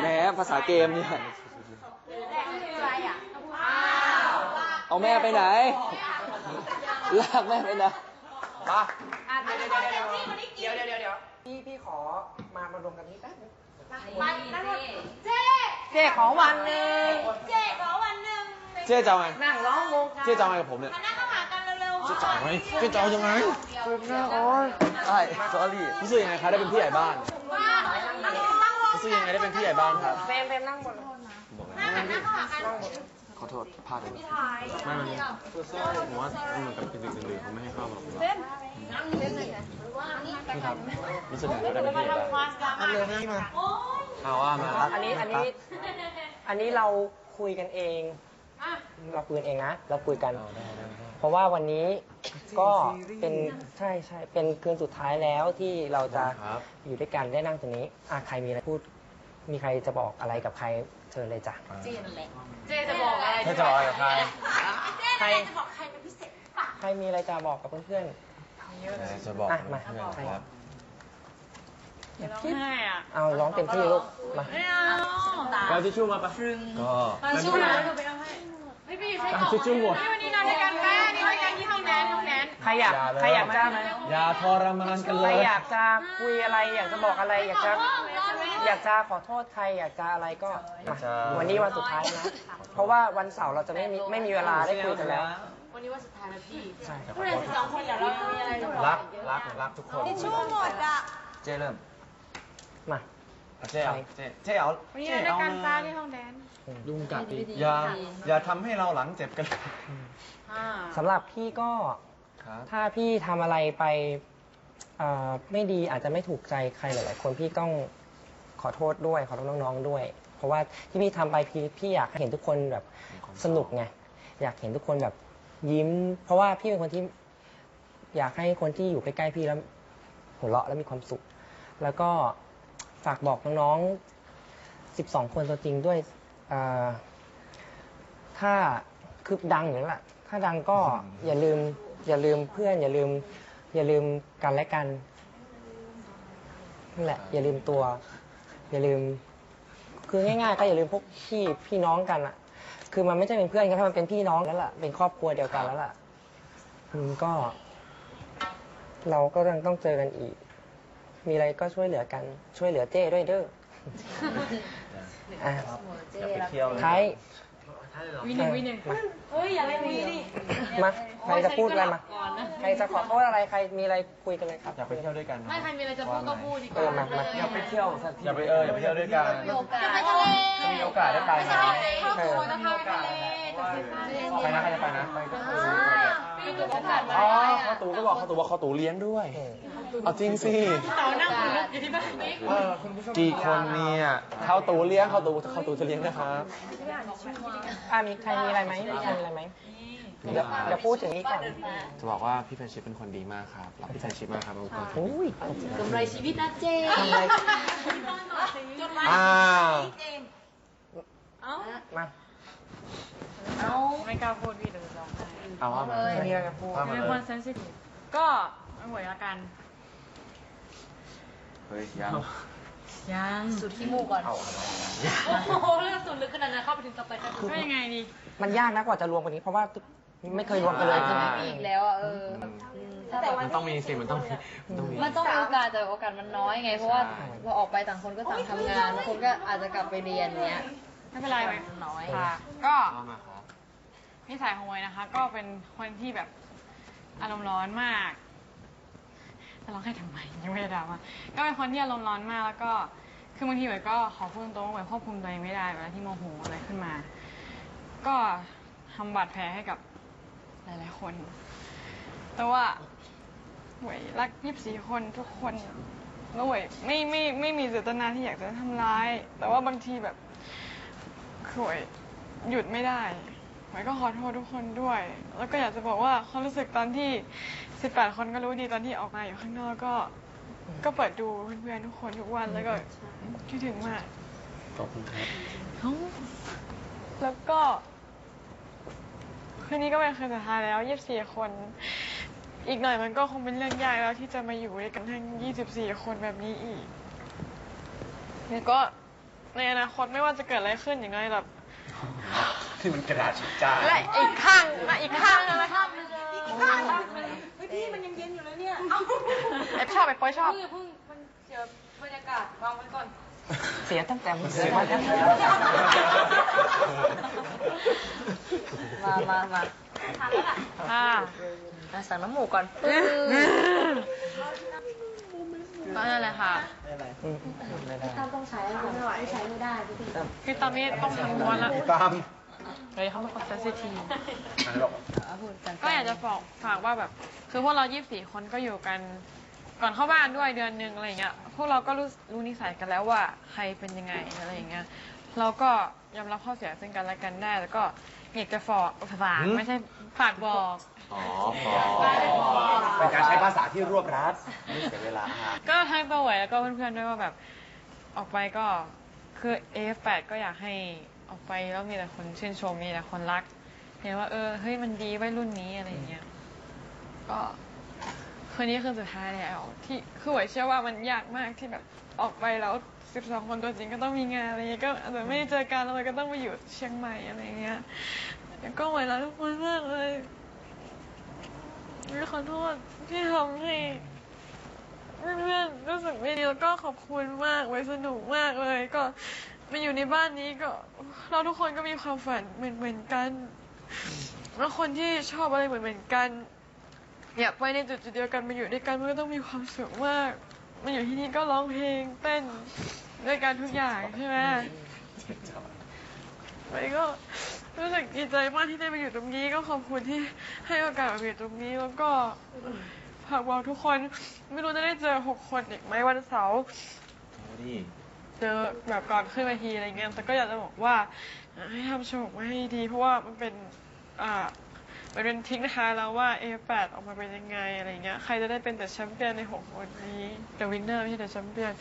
แหมภาษาเกมเนี่ยอะไรอะเอาแม่ไปไหน ลากแม่ไปไหนมาอะเดี๋ยวเดี๋เดี๋ยยววเดี๋เดี๋ยยววเดี๋เดี๋ยยววเดี๋ยวเดี๋ยวพี่พี่ขอมามารวมกันนี้แป๊บนึงมานั่งหมดเจ๊เจ๊ขอวันหนึ่งเจ๊ขอวันหนึ่งเจ๊จะเอาไงนั่งร้องวงกันเจ๊จะเอาไงกับผมเนี่ยมานั่งเข้าหากันเร็วๆเจ๊จะเอาไงเจ๊จะเอายังไงฝึกนะโอ้ยใช่ sorry รู้สึกยังไงคะได้เป็นพี่ใหญ่บ้าน ว่านั่งนั่งรอ รู้ สึกยังไงได้เป็นพี่ใหญ่บ้านครับ เฟรมเฟรมนั่งบนนั่งหันหน้าเข้าหากันขอโทษพลาดไปนิดไม่มันผมว่ามันเหมือนกับดึกๆดื่นๆเขาไม่ให้เข้าหรอกพี่ครับรู้สึกยังไงได้เป็นพี่ใหญ่บ้านมาเร็วนี่มาเอาว่ามาอันนี้อันนี้ อันนี้เราคุยกันเอง เราคุยกันเองนะ เราคุยกัน เอาได้ได้ได้ เพราะว่าวันนี้ก็เป็นใช่ใช่เป็นคืนสุดท้ายแล้วที่เราจะครับ อยู่ด้วยกันได้นั่งตรงนี้อะใครมีอะไรพูด มีใครจะบอกอะไรกับใครเชิญเลยจ้ะ เจ๊นั่นแหละใครเจ๊จะเอาอะไรกับใครใคร จะบอกใครเป็นพิเศษป่ะใครมีอะไรจะบอกกับเพื่อนจะบอกอะมาเพื่อนครับๆเอาร้องเต็มที่ลูก มาไปทิชชู่มาปะก็ทิชชู่นะทิชชู่หมดใครอยากใครอยากจะอย่าทรมานกันใคเลรย อยากจะคุยอะไร อยากจะบอกอะไร อยากจะ อยากจะขอโทษใครอยากจะอะไรก็มาวันนี้วันสุดท้ายนะ เพราะว่าวันเสาร์เราจะไม่มีไม่มีเวลาได้คุยกันแล้ว วันนี้วันสุดท้ายแล้วพี่ใช่ผู้เรียนสิบสองคนเดี๋ยวเรามีอะไรจะบอกรักรัก รักทุกคนทิชชู่หมดอะ เจ๊เริ่มมาอะเจ๊เอาเจ๊เจ๊เอาเจ๊เอามายุงกัดดิอย่า อย่าทำให้เราหลังเจ็บกันเลยสำหรับพี่ก็ครับ ถ้าพี่ทำอะไรไปเอ่อไม่ดีอาจจะไม่ถูกใจใครหลาย ๆ คนพี่ต้อง ขอโทษด้วย ขอโทษน้องๆด้วย เพราะว่าที่พี่ทำไปพี่พี่อยากเห็นทุกคนแบบสนุกไงอยากเห็นทุกคนแบบยิ้ม เพราะว่าพี่เป็นคนที่อยากให้คนที่อยู่ใกล้ๆพี่แล้วหัวเราะแล้วมีความสุข แล้วก็ฝากบอกน้องๆ 12 คนตัวจริงด้วยเอ่อถ้าคือดังอยู่แล้วล่ะ ถ้าดังก็อย่าลืม อย่าลืมเพื่อน อย่าลืม อย่าลืมกันและกันนั่นแหละ อย่าลืมตัว อย่าลืม คือง่ายๆก็อย่าลืมพวกพี่พี่น้องกันอะคือมันไม่ใช่เป็นเพื่อนกันถ้ามันเป็นพี่น้องแล้วล่ะเป็นครอบครัวเดียวกันแล้วล่ะอืมก็ เราก็ยังต้องเจอกันอีก มีอะไรก็ช่วยเหลือกัน ช่วยเหลือเจ้ด้วยเด้ออะอย่าไปเที่ยวเลย ท้าย วิหนึ่งวิหนึ่งเฮ้ยอย่าเล่นวีดิมาใครจะพูดอะไรมาใครจะขอโทษอะไรใครมีอะไรคุยกันเลยครับ อยากไปเที่ยวด้วยกันนะไม่ใครมีอะไรจะพูดก็พูดดีกเออว่ามามาอยากไปเที่ยวสักทีอย่าไปเอออย่าไปเที่ยวด้วยกันมีโอกาสไปทะเลจะมีโอกาสได้ไปไหมครอบครัวจะพาไปทะเลใครนะใครจะไปนะ มีโอกาสอ๋อข้าวตูก็บอกข้าวตูว่าข้าวตูเลี้ยงด้วย เอาจริงสิเต่านั่งคุยอยู่ที่บ้านเออกี่คนเนี่ยข้าวตูเลี้ยงข้าวตูข้าวตูจะเลี้ยงนะครับอะมีใครมีอะไรไหมมีใครมีอะไรไหมเดี๋ยวเดี๋ยวพูดถึงนี้ก่อน จะบอกว่าพี่แฟนชิปเป็นคนดีมากครับรักพี่แฟนชิปมากครับเป็นคนดีอุ้ยกำไรชีวิตนะเจทำอะไรอ้าวมา ไม่กล้าพูดพี่เดี๋ยวจะร้องไห้เอาว่ามามีอะไรจะพูดว่ามาเป็นเลคนยเซนซิทีฟก็ไม่หวยละกัน เฮ้ยยังยังสุดที่มูกก่อนโอ้โหเรื่องสุดลึกขนาดนั้นเข้าไปถึงต่อไปกันก็ยังไงดี มันยากนะกว่าจะรวมกันนี้ เพราะว่าไม่เคยรวมกันเลยใช่ไหมอีกแล้วอะเออแต่มันต้องมีสิมันต้องมีมันต้องมี มันต้องมีโอกาสแต่โอกาสมันน้อยไง เพราะว่าพอออกไปต่างคนก็ต่างทำงานบางคนก็อาจจะกลับไปเรียนเนี้ย ไม่เป็นไรไหมน้อย ค่ะ ก็ว่ามาครับ นิสัยของหวยนะคะ ก็เป็นคนที่แบบอารมณ์ร้อนมากจะร้องไห้ทำไมยังไม่ได้ด่ามาก็เป็นคนที่อารมณ์ร้อนมากแล้วก็คือบางทีหวยก็ขอพูดตรงๆว่าหวยควบคุมตัวเองไม่ได้เวลาที่โมโหอะไรขึ้นมา ก็ทำบาดแผลให้กับหลายๆคน แต่ว่าหวยรักยี่สิบสี่คนทุกคนแล้วหวยไม่ไม่ไม่มีเจตนาที่อยากจะทำร้าย แต่ว่าบางทีแบบคือหวยหยุดไม่ได้ หวยก็ขอโทษทุกคนด้วย แล้วก็อยากจะบอกว่าความรู้สึกตอนที่สิบแปดคนก็รู้ดีตอนที่ออกมาอยู่ข้างนอกก็ ก็เปิดดูเพื่อนๆทุกคนทุกวันแล้วก็คิดถึงมาก ขอบคุณครับเอ้าแล้วก็ คืนนี้ก็เป็นคืนสุดท้ายแล้วยี่สิบสี่คน อีกหน่อยมันก็คงเป็นเรื่องยากแล้วที่จะมาอยู่ด้วยกันทั้งยี่สิบสี่คนแบบนี้อีก แล้วก็ในอนาคตไม่ว่าจะเกิดอะไรขึ้นอย่างไรแบบ ที่มันกระดาษชิดจ้าและอีกข้างมาอีกข้างนึงนะอีกข้างเฮ้ยพี่มันยังเย็นอยู่เลยเนี่ยไอชอบไอปอยชอบเสียตั้งแต่มันเสียมาแล้วมามามาอ่าอะสั่งน้ำหมูก่อนก็นั่นแหละค่ะอืมไม่ได้คือตอนนี้ต้องทำม้วนละตาม เฮ้ยเขาไม่กดเซนซิทีฟอันนี้บอกพูดกันก็อยากจะฝากฝากว่าแบบ คือพวกเรา 24 คนก็อยู่กันก่อนเข้าบ้านด้วยเดือนหนึ่งอะไรอย่างเงี้ย พวกเราก็รู้รู้นิสัยกันแล้วว่าใครเป็นยังไงอะไรอย่างเงี้ย เราก็ยอมรับข้อเสียซึ่งกันและกันได้ แล้วก็อยากจะฝากฝากไม่ใช่ฝากบอก อ๋อเป็นการใช้ภาษาที่รวบรัดไม่เสียเวลาฮะก็ทั้งตัวเหวยแล้วก็เพื่อนๆด้วยว่าแบบออกไปก็คือ F8 ก็อยากให้ ออกไปแล้วมีแต่คนชื่นชมมีแต่คนรัก เห็นว่าเออเฮ้ยมันดีไว้รุ่นนี้อะไรอย่างเงี้ยก็คืนนี้คืนสุดท้ายแล้วที่คือหวยเชื่อว่ามันยากมากที่แบบออกไปแล้วสิบสองคนตัวจริงก็ต้องมีงานอะไรเงี้ยก็อาจจะไม่ได้เจอกันแล้วก็ต้องไปอยู่เชียงใหม่อะไรเงี้ยแล้วก็หวยรักทุกคนมากเลยขอโทษที่ทำให้เพื่อนรู้สึกไม่ดีแล้วก็ขอบคุณมากไว้สนุกมากเลยก็ มาอยู่ในบ้านนี้ก็เราทุกคนก็มีความฝันเหมือนเหมือนกันแล้วคนที่ชอบอะไรเหมือนเหมือนกัน อยากไปในจุดจุดเดียวกันมาอยู่ด้วยกันมันก็ต้องมีความสุขมากมาอยู่ที่นี่ก็ร้องเพลงเต้นด้วยกันทุกอย่างใช่ไหมไปก็รู้สึกดีใจมากที่ได้มาอยู่ตรงนี้ก็ขอบคุณที่ให้โอกาสมาอยู่ตรงนี้แล้วก็ฝากบอกทุกคนไม่รู้จะได้เจอหกคนอีกไหมวันเสาร์ เจอแบบก่อนขึ้นเวทีอะไรเงี้ยแต่ก็อยากจะบอกว่าให้ทำโชว์ออกมาให้ดี เพราะว่ามันเป็นอ่ามันเป็นทิ้งนะคะแล้วว่า A8 ออกมาเป็นยังไงอะไรเงี้ยใครจะได้เป็นแต่แชมเปี้ยนในหกคนนี้แต่วินเนอร์ไม่ใช่แต่แชมเปี้ยน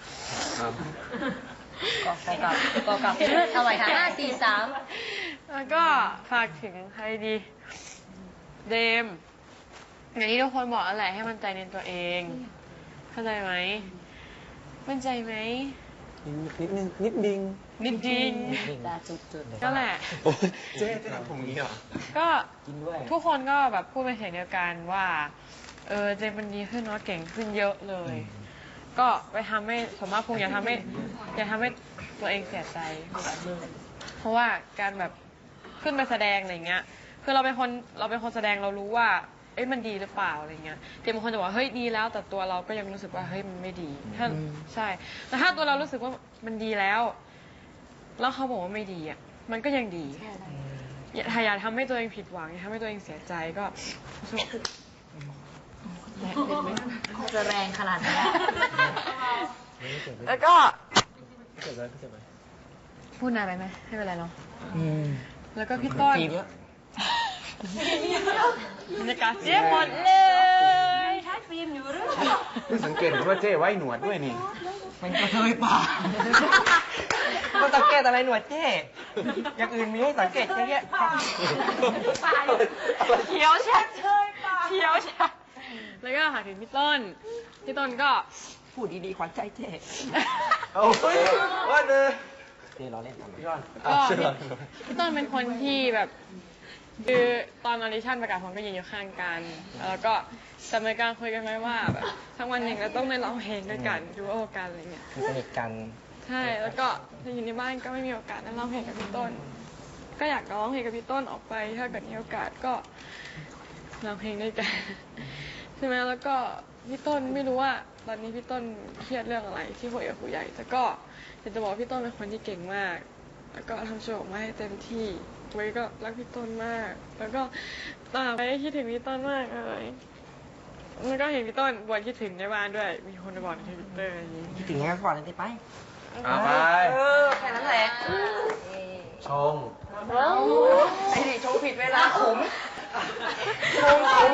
ก็กลับก็กลับเอาใหม่ค่ะห้าสี่สามแล้วก็ฝากถึงใครดี เดม อย่างที่ทุกคนบอกนั่นแหละให้มั่นใจในตัวเอง เข้าใจไหมมั่นใจไหม นิดนึงนิดดิงนิดจริงตาจุดจุดก็แหละเจ๊จะทำผมงี้เหรอ ก็กินด้วยทุกคนก็แบบพูดเป็นเสียงเดียวกันว่า เออเจมมันดีขึ้นเนาะเก่งขึ้นเยอะเลย ก็ไปทำให้สมมติภูมิอย่าทำให้อย่าทำให้ตัวเองเสียใจเพราะว่าการแบบขึ้นไปแสดงอะไรเงี้ย คือเราเป็นคนเราเป็นคนแสดงเรารู้ว่า เอ้ยมันดีหรือเปล่าอะไรเงี้ยแต่บางคนจะบอกว่าเฮ้ยดีแล้ว แต่ตัวเราก็ยังรู้สึกว่าเฮ้ยมันไม่ดีถ้าใช่แต่ถ้าตัวเรารู้สึกว่ามันดีแล้ว แล้วเขาบอกว่าไม่ดีอะมันก็ยังดีอย่าถ้าอย่าทำให้ตัวเองผิดหวังอย่าทำให้ตัวเองเสียใจก็สู้จะแรงขนาดนี้แล้วก็เจ็บเลยเจ็บเลยพูดนานไปไหมไม่เป็นไรเนาะอืมแล้วก็พี่ต้นทีเนี้ย บรรยากาศเสียหมดเลยนี่สังเกตเห็นว่าเจ๊ไว้หนวดด้วยนี่ มันกระเทยป่ามันสังเกตอะไรหนวดเจ้อย่างอื่นมีให้สังเกตเยอะแยะเขียวแช่เขียวแช่แล้วก็หาถึงพี่ต้น พี่ต้นก็พูดดีๆขวัญใจเจ้โอ้ยว่าเลยเจ้ล้อเล่นทำไมก็พี่พี่ต้นเป็นคนที่แบบ คือตอนออดิชั่นประกาศผลก็ยืนอยู่ข้างกัน แล้วก็จะมีการคุยกันไหมว่าแบบสักวันหนึ่งเราต้องได้ร้องเพลงด้วยกันดูโอกันอะไรเงี้ยคือสนิทกัน ใช่แล้วก็อยู่ในบ้านก็ไม่มีโอกาสได้ร้องเพลงกับพี่ต้น ก็อยากร้องเพลงกับพี่ต้นออกไป ถ้าเกิดมีโอกาสก็ร้องเพลงด้วยกันใช่ไหมแล้วก็พี่ต้นไม่รู้ว่าตอนนี้พี่ต้นเครียดเรื่องอะไรที่คุยกับผู้ใหญ่ แต่ก็อยากจะบอกว่าพี่ต้นเป็นคนที่เก่งมาก แล้วก็ทำโชว์ออกมาให้เต็มที่ไว้ก็รักพี่ต้นมาก แล้วก็ตามไปคิดถึงพี่ต้นมากเลยแล้วก็เห็นพี่ต้นบ่นคิดถึงในบ้านด้วย มีคนมาบอกในทวิตเตอร์อย่างนี้คิดถึงงั้นก่อนเลยสิไปเอาไปเออแค่นั้นแหละชงไอ้นี่โชว์ผิดเวลาขมขมขม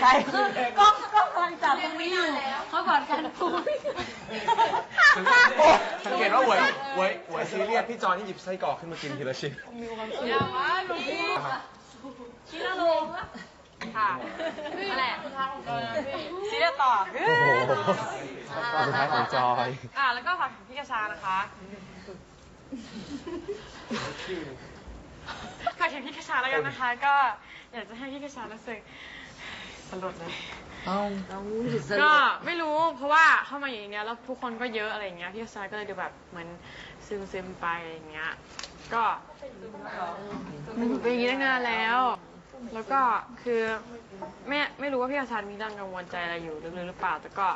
ใช่ก็ก็กำ ลังจับตรงนี้อยู่เขาก่อนกันพูดสังเกตว่าหวยหวยหวยซีเรียสพี่จอนนี่หยิบไส้กรอกขึ้นมากินทีละชิ้นอย่ามาดูชิลาโลค่ะนั่นแหละสุดท้ายของจอยนะพี่ซีเรียสต่อโอ้โหสุดท้ายของจอยอ่าแล้วก็ฝากถึงพี่กระชานะคะฝากถึงพี่กระชาแล้วกันนะคะ ก็อยากจะให้พี่กระชารู้สึก สลดเลยก็ไม่รู้เพราะว่าเข้ามาอย่างเนี้ยแล้วทุกคนก็เยอะอะไรอย่างเงี้ยพี่กระชาก็เลยดูแบบเหมือนซึมซึมๆไปอะไรอย่างเงี้ย ก็มันอยู่เป็นอย่างนี้ตั้งนานแล้ว แล้วก็คือไม่ไม่รู้ว่าพี่กระชามีเรื่องกังวลใจอะไรอยู่ลึกๆหรือเปล่า แต่ก็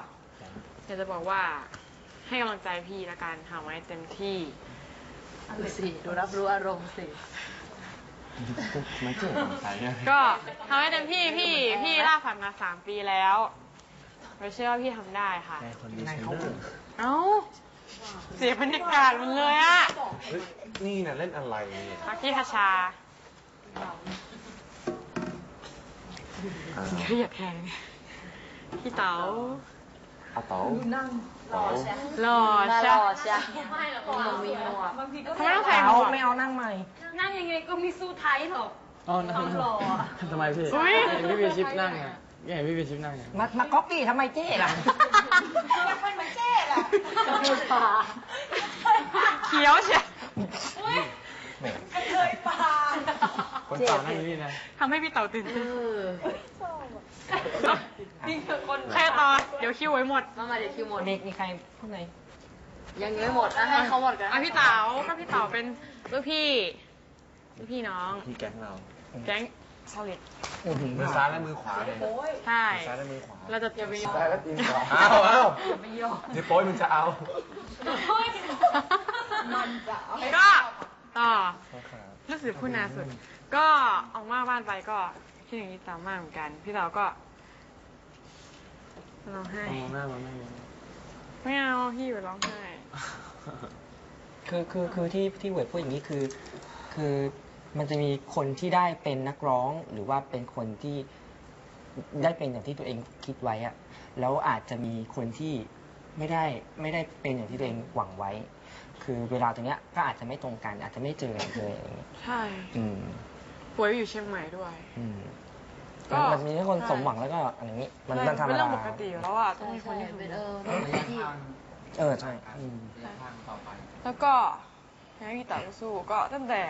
อยากจะบอกว่าให้กำลังใจพี่ละกันทำให้เต็มที่ ดูสิ ดูรับรู้อารมณ์สิ มันเกิดสงสัยอะก็ทำให้เต็มที่พี่พี่ล่าฝันมาสามปีแล้วเราเชื่อว่าพี่ทำได้ค่ะคนนี้เขาเอ้า เสียบรรยากาศมันเลยอะเฮ้ยนี่น่ะเล่นอะไรเนี่ยพักพี่คชาอ่าเครียดแทนพี่เต๋าอาเต๋าเต๋าหล่อน่าใช่รอใช่มีหมวกมีหมวกทำไมต้องใส่หมเอาวกไม่เอานั่งใหม่ นั่งยังไงก็มีสู้ไทยหรอก อ๋อนั่งทำไมพี่อุ๊ยเห็นพี่วีชิปนั่งอะเห็นพี่วีชิปนั่งอะมามาก๊อปปี้ทำไมเจ๊ล่ะเขียวเชียวคนเก่านั่งอยู่นี่นะทำให้พี่เต๋าตื่นเต้นแค่ตอนเดี๋ยวคิวไว้หมด มามาเดี๋ยวคิวหมดเด็กมีใครพูดไหนยังไม่หมดอะให้เขาหมดกันอะพี่เต๋าก็พี่เต๋าเป็นลูกพี่ลูก พี่น้อง ที่แก๊งเราแก๊งซอลิดมือซ้ายและมือขวาเลยใช่ มือซ้ายและมือขวา เราจะจะไปซ้ายและตีนขวาอ้าวอ้าวเดี๋ยวโป้ยมึงจะเอาก็ต่อ รู้สึกพูดนานสุด ก็ออกมาบ้านไปก็คิดอย่างนี้ตามมากเหมือนกัน พี่เต๋าก็ร้องไห้มองหน้ามันไม่ไม่เอาพี่อยู่ร้องไห้ คือคือคือที่ที่เวิร์ดพูดอย่างนี้คือ คือ มันจะมีคนที่ได้เป็นนักร้อง หรือว่าเป็นคนที่ได้เป็นอย่างที่ตัวเองคิดไว้อะแล้วอาจจะมีคนที่ไม่ได้ไม่ได้เป็นอย่างที่ตัวเองหวังไว้ คือเวลาตรงเนี้ยก็อาจจะไม่ตรงกัน อาจจะไม่เจอกันเลยอย่างเงี้ยใช่อืมป่วยอยู่เชียงใหม่ด้วย อืมก็มันมีทั้งคนสมหวังแล้วก็อะไรอย่างนี้ มันใช่มันธรรมเป็นดาเรื่องปกติอยู่แล้วอะต้องใช่มีคใช่นที่เป็นทำเออเป็นที่ เออใช่อืม แล้วก็อยากให้พี่เต๋าสู้ๆก็ตั้งแต่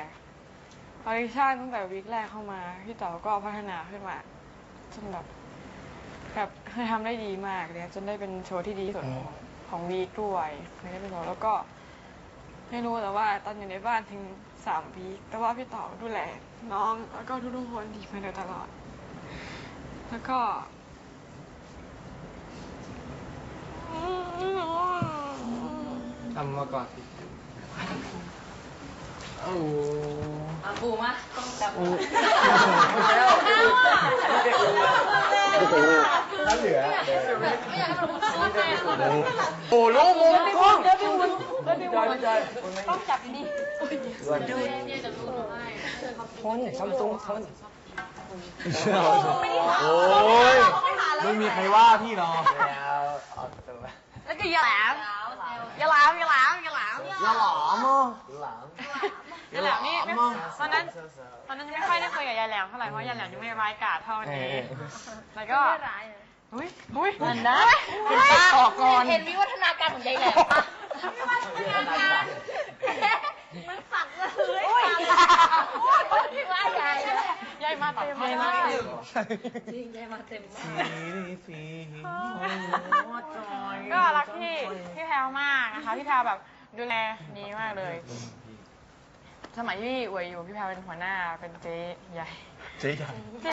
ออดิชั่นตั้งแต่วีคแรกเข้ามาพี่เต๋าก็พัฒนาขึ้นมาจนแบบแบบเคยทำได้ดีมากเลยจนได้เป็นโชว์ที่ดีที่สุดของของวีคด้วยเคยได้เป็นโชว์แล้วก็ ไม่รู้แต่ว่าตอนอยู่ในบ้านถึงสามวีคแต่ว่าพี่เต๋าดูแลน้องแล้วก็ทุกๆคนดีมาโดยตลอด แล้วก็ทำมาก่อนสิโอ้ โหอะปูมาต้องจับโอ้ถ้าเหลือไม่อยากให้มันพูดว่าไงอะโอ้ลูกมุมกล้องต้องจับดีพ้นซัมซุงพ้นโอ้ยไม่มีใครว่าพี่หรอกแล้วก็อย่าแหลมอย่าแหลมอย่าแหลมอย่าแหลมอย่าหลอมอะอย่า แหลมนี่ไม่ตอนนั้นตอนนั้นไม่ค่อยได้คุยกับยายแหลมเท่าไหร่เพราะยายแหลมยังไม่ร้ายกาจเท่านี้แล้วก็อุ้ยอุ้ยมันได้เห็นปะออกก่อนเห็นวิวัฒนาการของยายแหลมปะวิวัฒนาการมันฝังเลยว่ายายยายมาเต็มเลยนะจริงยายมาเต็มมากก็รักพี่พี่แพรวมากนะคะพี่แพรวแบบดูแลดีมากเลย สมัยที่อวยอยู่พี่แพรวเป็นหัวหน้าเป็นเจ๊ใหญ่ เจ๊ใหญ่